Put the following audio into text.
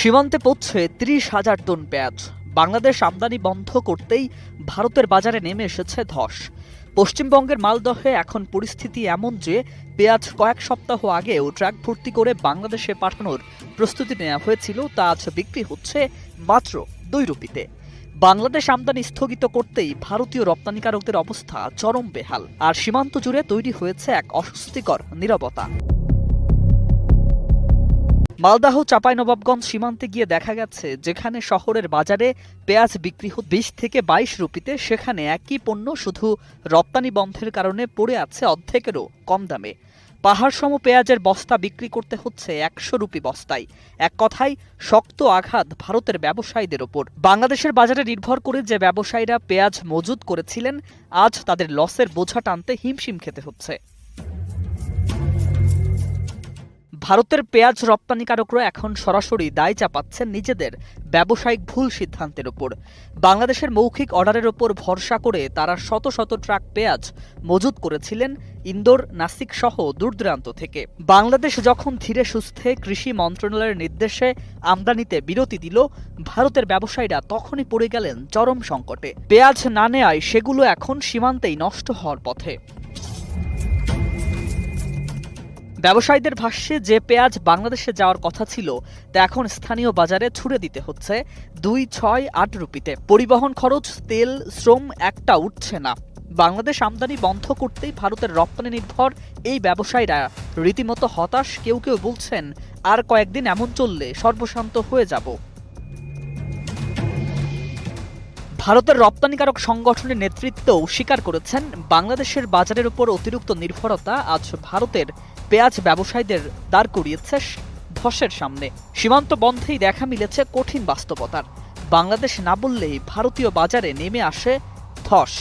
সীমান্তে পড়ছে ত্রিশ হাজার টন পেঁয়াজ। বাংলাদেশ আমদানি বন্ধ করতেই ভারতের বাজারে নেমে এসেছে ধস। পশ্চিমবঙ্গের মালদহে এখন পরিস্থিতি এমন যে, পেঁয়াজ কয়েক সপ্তাহ আগেও ট্রাক ভর্তি করে বাংলাদেশে পাঠানোর প্রস্তুতি নেওয়া হয়েছিল, তা আজ বিক্রি হচ্ছে মাত্র দুই রুপিতে। বাংলাদেশ আমদানি স্থগিত করতেই ভারতীয় রপ্তানিকারকদের অবস্থা চরম বেহাল, আর সীমান্ত জুড়ে তৈরি হয়েছে এক অস্বস্তিকর নীরবতা। মালদাহ চাঁপাইনবাবগঞ্জ সীমান্তে গিয়ে দেখা গেছে, যেখানে শহরের বাজারে পেঁয়াজ বিক্রি হতো বিশ থেকে বাইশ রুপিতে। সেখানে একই পণ্য শুধু রপ্তানি বন্ধের কারণে পড়ে আছে অর্ধেকেরও কম দামে। পাহাড় সম পেঁয়াজের বস্তা বিক্রি করতে হচ্ছে একশো রুপি বস্তায়। এক কথায়, শক্ত আঘাত ভারতের ব্যবসায়ীদের ওপর। বাংলাদেশের বাজারে নির্ভর করে যে ব্যবসায়ীরা পেঁয়াজ মজুত করেছিলেন, আজ তাদের লসের বোঝা টানতে হিমশিম খেতে হচ্ছে। ভারতের পেঁয়াজ রপ্তানিকারকরা এখন সরাসরি দায় চাপাচ্ছেন নিজেদের ব্যবসায়িক ভুল সিদ্ধান্তের ওপর বাংলাদেশের মৌখিক অর্ডারের ওপর ভরসা করে তারা শত শত ট্রাক পেঁয়াজ মজুত করেছিলেন ইন্দোর নাসিক সহ দূরদূরান্ত থেকে। বাংলাদেশ যখন ধীরে সুস্থে কৃষি মন্ত্রণালয়ের নির্দেশে আমদানিতে বিরতি দিল, ভারতের ব্যবসায়ীরা তখনই পড়ে গেলেন চরম সংকটে। পেঁয়াজ না নেয়ায় সেগুলো এখন সীমান্তেই নষ্ট হওয়ার পথে। ব্যবসায়ীদের ভাষ্যে যে পেঁয়াজ বাংলাদেশে যাওয়ার কথা ছিল, তা এখন স্থানীয় বাজারে ছুড়ে দিতে হচ্ছে দুই, ছয়, আট রুপিতে। পরিবহন খরচ, তেল, শ্রম, একটা উঠছে না। বাংলাদেশ আমদানি বন্ধ করতেই ভারতের রপ্তানি নির্ভর এই ব্যবসায়ীরা। রীতিমতো হতাশ, কেউ কেউ বলছেন, আর কয়েকদিন এমন চললে সর্বশান্ত হয়ে যাব। ভারতের রপ্তানিকারক সংগঠনের নেতৃত্বও স্বীকার করেছেন, বাংলাদেশের বাজারের উপর অতিরিক্ত নির্ভরতা আজ ভারতের পেঁয়াজ ব্যবসায়ীদের দাঁড় করিয়েছে ধসের সামনে। সীমান্ত বন্ধেই দেখা মিলেছে কঠিন বাস্তবতার। বাংলাদেশ না বললেই ভারতীয় বাজারে নেমে আসে ধস।